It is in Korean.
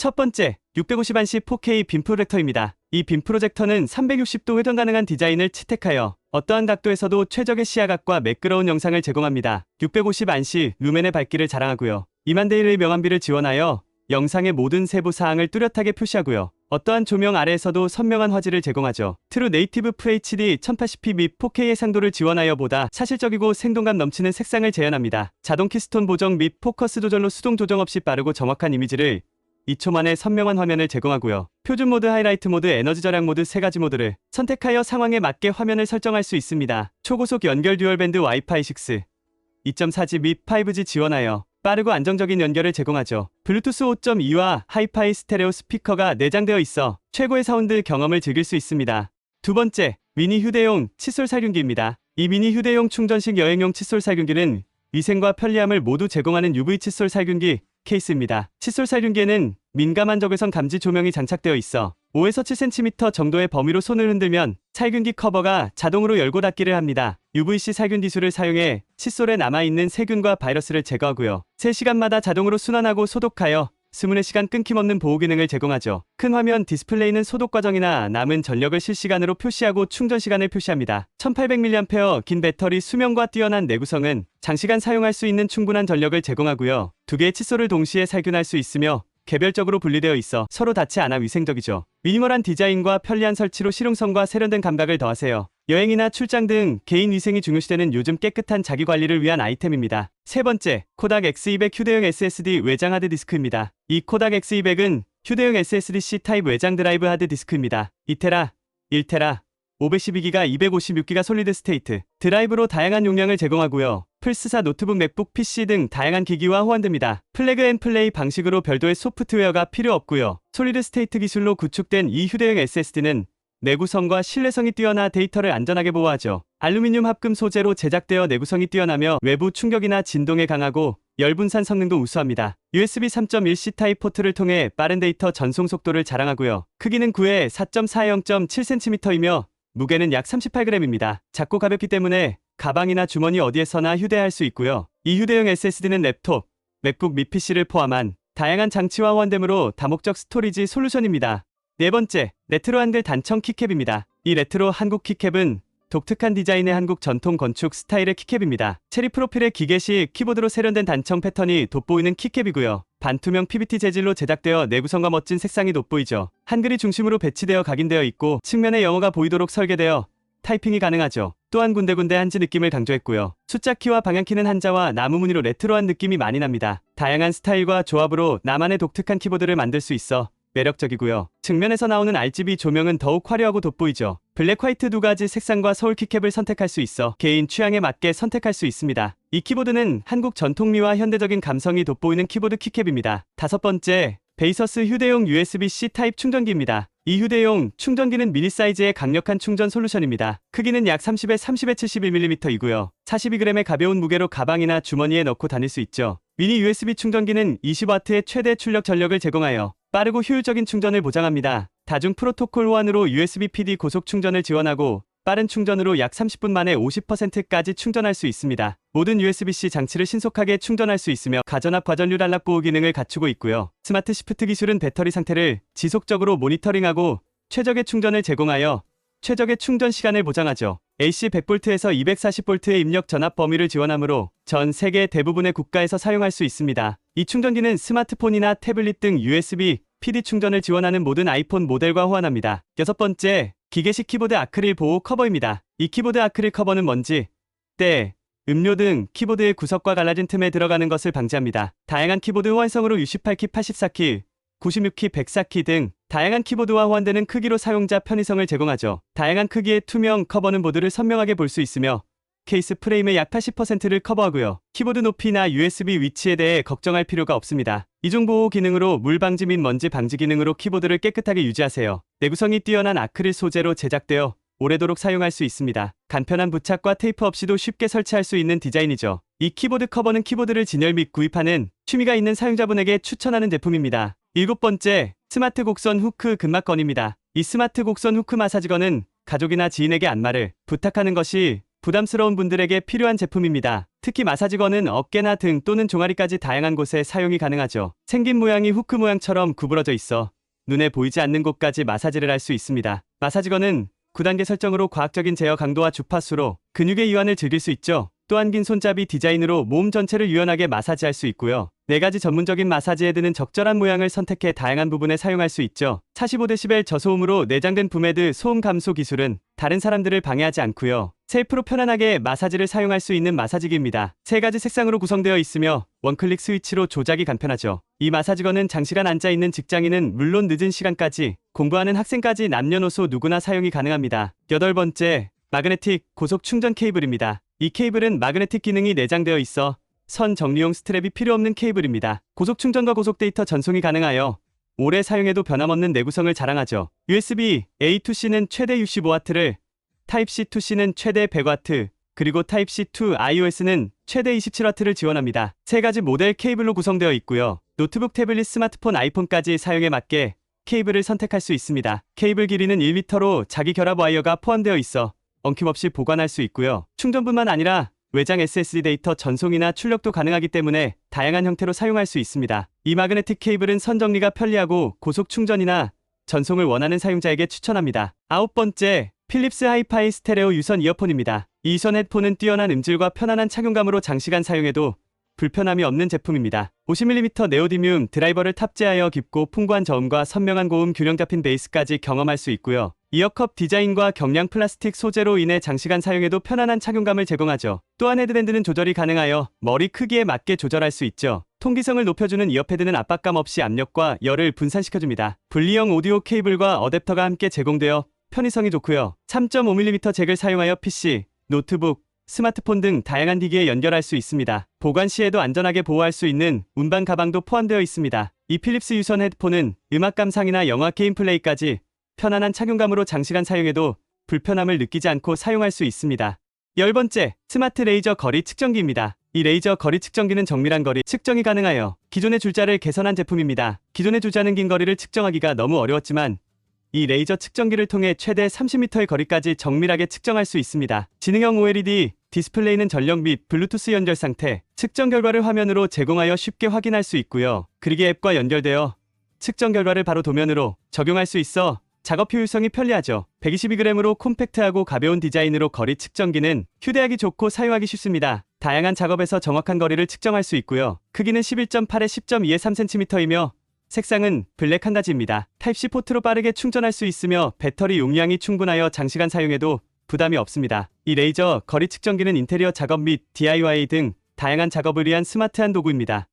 첫 번째, 650안시 4K 빔 프로젝터입니다. 이 빔 프로젝터는 360도 회전 가능한 디자인을 채택하여 어떠한 각도에서도 최적의 시야각과 매끄러운 영상을 제공합니다. 650안시 루멘의 밝기를 자랑하고요. 2만 대 1의 명암비를 지원하여 영상의 모든 세부 사항을 뚜렷하게 표시하고요. 어떠한 조명 아래에서도 선명한 화질을 제공하죠. 트루 네이티브 FHD 1080p 및 4K의 상도를 지원하여 보다 사실적이고 생동감 넘치는 색상을 재현합니다. 자동 키스톤 보정 및 포커스 조절로 수동 조정 없이 빠르고 정확한 이미지를 2초 만에 선명한 화면을 제공하고요. 표준 모드, 하이라이트 모드, 에너지 절약 모드 세 가지 모드를 선택하여 상황에 맞게 화면을 설정할 수 있습니다. 초고속 연결 듀얼밴드 와이파이 6, 2.4G 및 5G 지원하여 빠르고 안정적인 연결을 제공하죠. 블루투스 5.2와 하이파이 스테레오 스피커가 내장되어 있어 최고의 사운드 경험을 즐길 수 있습니다. 두 번째, 미니 휴대용 칫솔 살균기입니다. 이 미니 휴대용 충전식 여행용 칫솔 살균기는 위생과 편리함을 모두 제공하는 UV 칫솔 살균기 케이스입니다. 칫솔 살균기에는 민감한 적외선 감지 조명이 장착되어 있어 5에서 7cm 정도의 범위로 손을 흔들면 살균기 커버가 자동으로 열고 닫기를 합니다. UVC 살균 기술을 사용해 칫솔에 남아있는 세균과 바이러스를 제거하고요. 3시간마다 자동으로 순환하고 소독하여 스문의 시간 끊김없는 보호 기능을 제공하죠. 큰 화면 디스플레이는 소독 과정이나 남은 전력을 실시간으로 표시하고 충전 시간을 표시합니다. 1800mAh 긴 배터리 수명과 뛰어난 내구성은 장시간 사용할 수 있는 충분한 전력을 제공하고요. 두 개의 칫솔을 동시에 살균할 수 있으며 개별적으로 분리되어 있어 서로 닿지 않아 위생적이죠. 미니멀한 디자인과 편리한 설치로 실용성과 세련된 감각을 더하세요. 여행이나 출장 등 개인 위생이 중요시되는 요즘 깨끗한 자기 관리를 위한 아이템입니다. 세 번째, 코닥 X200 휴대용 SSD 외장 하드디스크입니다. 이 코닥 X200은 휴대용 SSD-C 타입 외장 드라이브 하드디스크입니다. 2테라, 1테라, 512기가 256기가 솔리드 스테이트 드라이브로 다양한 용량을 제공하고요. 플스사 노트북 맥북 PC 등 다양한 기기와 호환됩니다. 플래그 앤 플레이 방식으로 별도의 소프트웨어가 필요 없고요. 솔리드 스테이트 기술로 구축된 이 휴대용 SSD는 내구성과 신뢰성이 뛰어나 데이터를 안전하게 보호하죠. 알루미늄 합금 소재로 제작되어 내구성이 뛰어나며 외부 충격이나 진동에 강하고 열분산 성능도 우수합니다. USB 3.1C 타입 포트를 통해 빠른 데이터 전송 속도를 자랑하고요. 크기는 9에 4.40.7cm이며 무게는 약 38g입니다. 작고 가볍기 때문에 가방이나 주머니 어디에서나 휴대할 수 있고요. 이 휴대용 SSD는 랩톱, 맥북 및 PC를 포함한 다양한 장치와 호환됨으로 다목적 스토리지 솔루션입니다. 네 번째, 레트로 한글 단청 키캡입니다. 이 레트로 한국 키캡은 독특한 디자인의 한국 전통 건축 스타일의 키캡입니다. 체리 프로필의 기계식 키보드로 세련된 단청 패턴이 돋보이는 키캡이고요. 반투명 PBT 재질로 제작되어 내구성과 멋진 색상이 돋보이죠. 한글이 중심으로 배치되어 각인되어 있고 측면에 영어가 보이도록 설계되어 타이핑이 가능하죠. 또한 군데군데 한지 느낌을 강조했고요. 숫자 키와 방향키는 한자와 나무 무늬로 레트로한 느낌이 많이 납니다. 다양한 스타일과 조합으로 나만의 독특한 키보드를 만들 수 있어 매력적이고요. 측면에서 나오는 RGB 조명은 더욱 화려하고 돋보이죠. 블랙 화이트 두 가지 색상과 서울 키캡을 선택할 수 있어 개인 취향에 맞게 선택할 수 있습니다. 이 키보드는 한국 전통미와 현대적인 감성이 돋보이는 키보드 키캡입니다. 다섯 번째, 베이서스 휴대용 USB-C 타입 충전기입니다. 이 휴대용 충전기는 미니 사이즈의 강력한 충전 솔루션입니다. 크기는 약 30에 30에 71mm이고요. 42g의 가벼운 무게로 가방이나 주머니에 넣고 다닐 수 있죠. 미니 USB 충전기는 20W의 최대 출력 전력을 제공하여 빠르고 효율적인 충전을 보장합니다. 다중 프로토콜 호환으로 USB PD 고속 충전을 지원하고 빠른 충전으로 약 30분 만에 50%까지 충전할 수 있습니다. 모든 USB-C 장치를 신속하게 충전할 수 있으며 가전압 과전류 단락 보호 기능을 갖추고 있고요. 스마트 시프트 기술은 배터리 상태를 지속적으로 모니터링하고 최적의 충전을 제공하여 최적의 충전 시간을 보장하죠. AC 100V에서 240V의 입력 전압 범위를 지원하므로 전 세계 대부분의 국가에서 사용할 수 있습니다. 이 충전기는 스마트폰이나 태블릿 등 USB PD 충전을 지원하는 모든 아이폰 모델과 호환합니다. 여섯 번째, 기계식 키보드 아크릴 보호 커버입니다. 이 키보드 아크릴 커버는 먼지, 때, 음료 등 키보드의 구석과 갈라진 틈에 들어가는 것을 방지합니다. 다양한 키보드 호환성으로 68키, 84키, 96키, 104키 등 다양한 키보드와 호환되는 크기로 사용자 편의성을 제공하죠. 다양한 크기의 투명 커버는 보드를 선명하게 볼 수 있으며 케이스 프레임의 약 80%를 커버하고요. 키보드 높이나 USB 위치에 대해 걱정할 필요가 없습니다. 이중 보호 기능으로 물 방지 및 먼지 방지 기능으로 키보드를 깨끗하게 유지하세요. 내구성이 뛰어난 아크릴 소재로 제작되어 오래도록 사용할 수 있습니다. 간편한 부착과 테이프 없이도 쉽게 설치할 수 있는 디자인이죠. 이 키보드 커버는 키보드를 진열 및 구입하는 취미가 있는 사용자분에게 추천하는 제품입니다. 일곱 번째, 스마트 곡선 후크 근막건입니다. 이 스마트 곡선 후크 마사지건은 가족이나 지인에게 안마를 부탁하는 것이 부담스러운 분들에게 필요한 제품입니다. 특히 마사지건은 어깨나 등 또는 종아리까지 다양한 곳에 사용이 가능하죠. 생긴 모양이 후크 모양처럼 구부러져 있어 눈에 보이지 않는 곳까지 마사지를 할 수 있습니다. 마사지건은 9단계 설정으로 과학적인 제어 강도와 주파수로 근육의 이완을 즐길 수 있죠. 또한 긴 손잡이 디자인으로 몸 전체를 유연하게 마사지할 수 있고요. 네 가지 전문적인 마사지 헤드는 적절한 모양을 선택해 다양한 부분에 사용할 수 있죠. 45dB 저소음으로 내장된 붐헤드 소음 감소 기술은 다른 사람들을 방해하지 않고요. 셀프로 편안하게 마사지를 사용할 수 있는 마사지기입니다. 세 가지 색상으로 구성되어 있으며 원클릭 스위치로 조작이 간편하죠. 이 마사지건은 장시간 앉아 있는 직장인은 물론 늦은 시간까지 공부하는 학생까지 남녀노소 누구나 사용이 가능합니다. 여덟 번째, 마그네틱 고속 충전 케이블입니다. 이 케이블은 마그네틱 기능이 내장되어 있어 선 정리용 스트랩이 필요 없는 케이블입니다. 고속 충전과 고속 데이터 전송이 가능하여 오래 사용해도 변함없는 내구성을 자랑하죠. USB A2C는 최대 65W를, Type-C 2C는 최대 100W, 그리고 Type-C to iOS는 최대 27W를 지원합니다. 세 가지 모델 케이블로 구성되어 있고요. 노트북, 태블릿, 스마트폰, 아이폰까지 사용에 맞게 케이블을 선택할 수 있습니다. 케이블 길이는 1m로 자기 결합 와이어가 포함되어 있어 엉킴없이 보관할 수 있고요. 충전뿐만 아니라 외장 SSD 데이터 전송이나 출력도 가능하기 때문에 다양한 형태로 사용할 수 있습니다. 이 마그네틱 케이블은 선 정리가 편리하고 고속 충전이나 전송을 원하는 사용자에게 추천합니다. 아홉 번째, 필립스 하이파이 스테레오 유선 이어폰입니다. 이 유선 헤드폰은 뛰어난 음질과 편안한 착용감으로 장시간 사용해도 불편함이 없는 제품입니다. 50mm 네오디뮴 드라이버를 탑재하여 깊고 풍부한 저음과 선명한 고음 균형 잡힌 베이스까지 경험할 수 있고요. 이어컵 디자인과 경량 플라스틱 소재로 인해 장시간 사용해도 편안한 착용감을 제공하죠. 또한 헤드밴드는 조절이 가능하여 머리 크기에 맞게 조절할 수 있죠. 통기성을 높여주는 이어패드는 압박감 없이 압력과 열을 분산시켜줍니다. 분리형 오디오 케이블과 어댑터가 함께 제공되어 편의성이 좋고요. 3.5mm 잭을 사용하여 PC, 노트북, 스마트폰 등 다양한 기기에 연결할 수 있습니다. 보관 시에도 안전하게 보호할 수 있는 운반 가방도 포함되어 있습니다. 이 필립스 유선 헤드폰은 음악 감상이나 영화 게임 플레이까지 편안한 착용감으로 장시간 사용해도 불편함을 느끼지 않고 사용할 수 있습니다. 열 번째, 스마트 레이저 거리 측정기입니다. 이 레이저 거리 측정기는 정밀한 거리 측정이 가능하여 기존의 줄자를 개선한 제품입니다. 기존의 줄자는 긴 거리를 측정하기가 너무 어려웠지만 이 레이저 측정기를 통해 최대 30m의 거리까지 정밀하게 측정할 수 있습니다. 지능형 OLED 디스플레이는 전력 및 블루투스 연결 상태, 측정 결과를 화면으로 제공하여 쉽게 확인할 수 있고요. 그리기 앱과 연결되어 측정 결과를 바로 도면으로 적용할 수 있어 작업 효율성이 편리하죠. 122g으로 콤팩트하고 가벼운 디자인으로 거리 측정기는 휴대하기 좋고 사용하기 쉽습니다. 다양한 작업에서 정확한 거리를 측정할 수 있고요. 크기는 11.8에 10.2에 3cm이며 색상은 블랙 한 가지입니다. 타입C 포트로 빠르게 충전할 수 있으며 배터리 용량이 충분하여 장시간 사용해도 부담이 없습니다. 이 레이저 거리 측정기는 인테리어 작업 및 DIY 등 다양한 작업을 위한 스마트한 도구입니다.